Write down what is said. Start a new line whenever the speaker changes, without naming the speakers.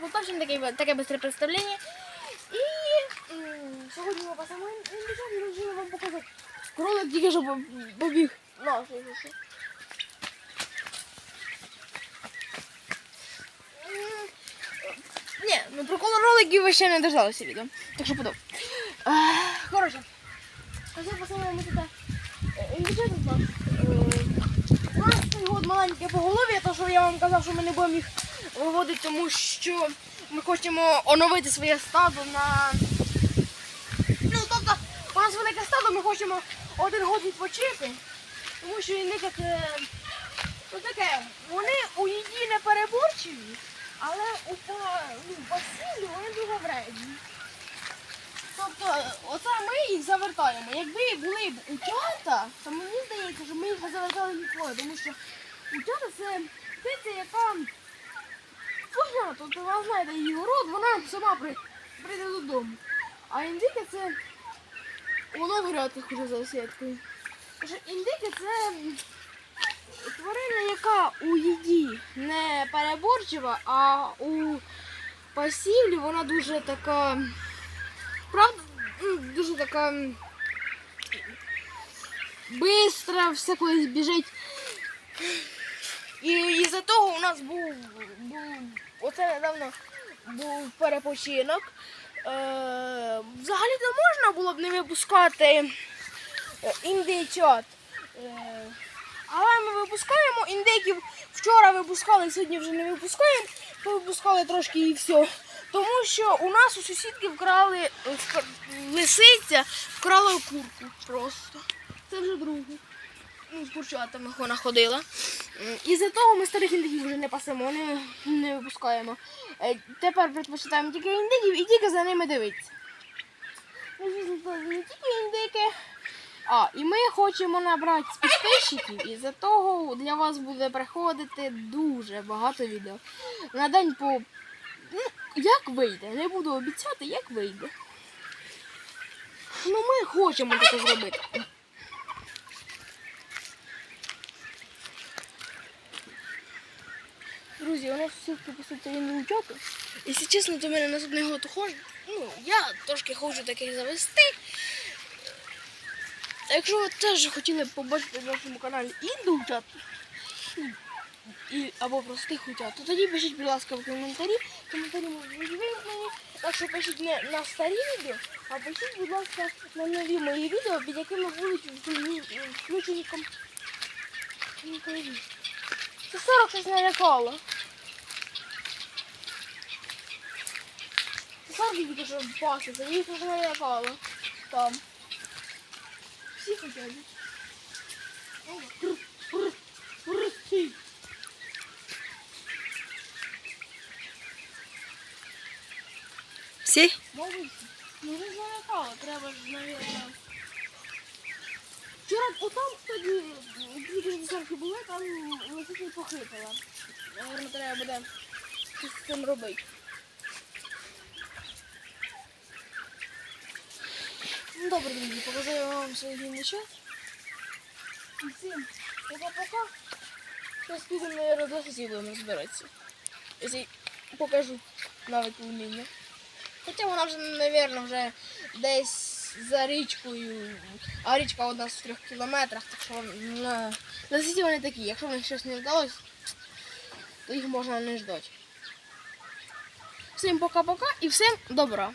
Полтавщини, таке, таке бистре представлення. І сьогодні ми пасемо і вирішили вам показати. Кролик тільки що побіг. На. Ні, ну про роликів ви ще не дождалися відео. Так що подоб. Коротше, Оце ми тут індичата з нас. Е, У нас маленьке поголов'я, то що я вам казав, що ми не будемо їх виводити, тому що ми хочемо оновити своє стадо на. Ну, тобто, у нас велике стадо, ми хочемо один год відпочити, тому що індика це ну, таке, вони у їді не переборчиві, але у ну, вони дуже вредні. Тобто, оце ми їх завертаємо. Якби були б утята, то мені здається, що ми їх завертали ніколи, тому що утята це птиця, яка понятно, тобто ви знаєте її город, вона сама при, прийде додому. А індики це воно в грядках уже за сіткою. Тож індики це тварина, яка у їді не переборчива, а у пасівлі вона дуже така. Правда, ну, дуже така м, бистра, все кудись біжить. І із-за того у нас був, був оце недавно був перепочинок. Е, взагалі то можна було б не випускати е, індичат. Е, але ми випускаємо індиків. Вчора випускали, сьогодні вже не випускаємо. Випускали трошки і все. Тому що у нас у сусідки вкрали е, лисиця, вкрала курку просто. Це вже другу. З курчатами вона ходила. М, І-за того ми старих індиків вже не пасемо, не, не випускаємо. Е, Тепер предпочитаємо тільки індиків і тільки за ними дивитися. Ну, не тільки індики. А, і ми хочемо набрати підписчиків, і за того для вас буде приходити дуже багато відео. На день по. Ну, як вийде? Не буду обіцяти, як вийде. Ну, ми хочемо таке зробити. Друзі, у нас всі посити не учати. Якщо чесно, до мене наступний год хоче. Ну, я трошки хочу таких завести. Якщо ви теж хотіли побачити на нашому каналі індучат і, або простих утят, то тоді пишіть, будь ласка, в коментарі. Коментарі можуть бути вимкнені. Так що пишіть не на старі відео, а пишіть, будь ласка, на нові мої відео, під якими будуть включені- коментарі. Це 40 щось налякало. Це 40 тільки що їх щось налякало. Там. Всі хотять.
Всі?
Мовиться. Ну не залякало, треба ж, навірно. Вчора отам тоді тільки десятки були, там лисиця похитала. Наверно, треба буде щось з цим робити. Ну добре, друзі, показую вам свій дневничок. І всім пока-пока. Зараз підемо, наверное, до сусідів будемо збиратися. Якщо покажу навик уміння. Хоча вона вже, мабуть, вже десь за річкою, а річка у нас в трьох кілометрах, так що на, на сіті вони такі. Якщо в них щось не вдалося, то їх можна не ждати. Всім пока-пока і всім добра.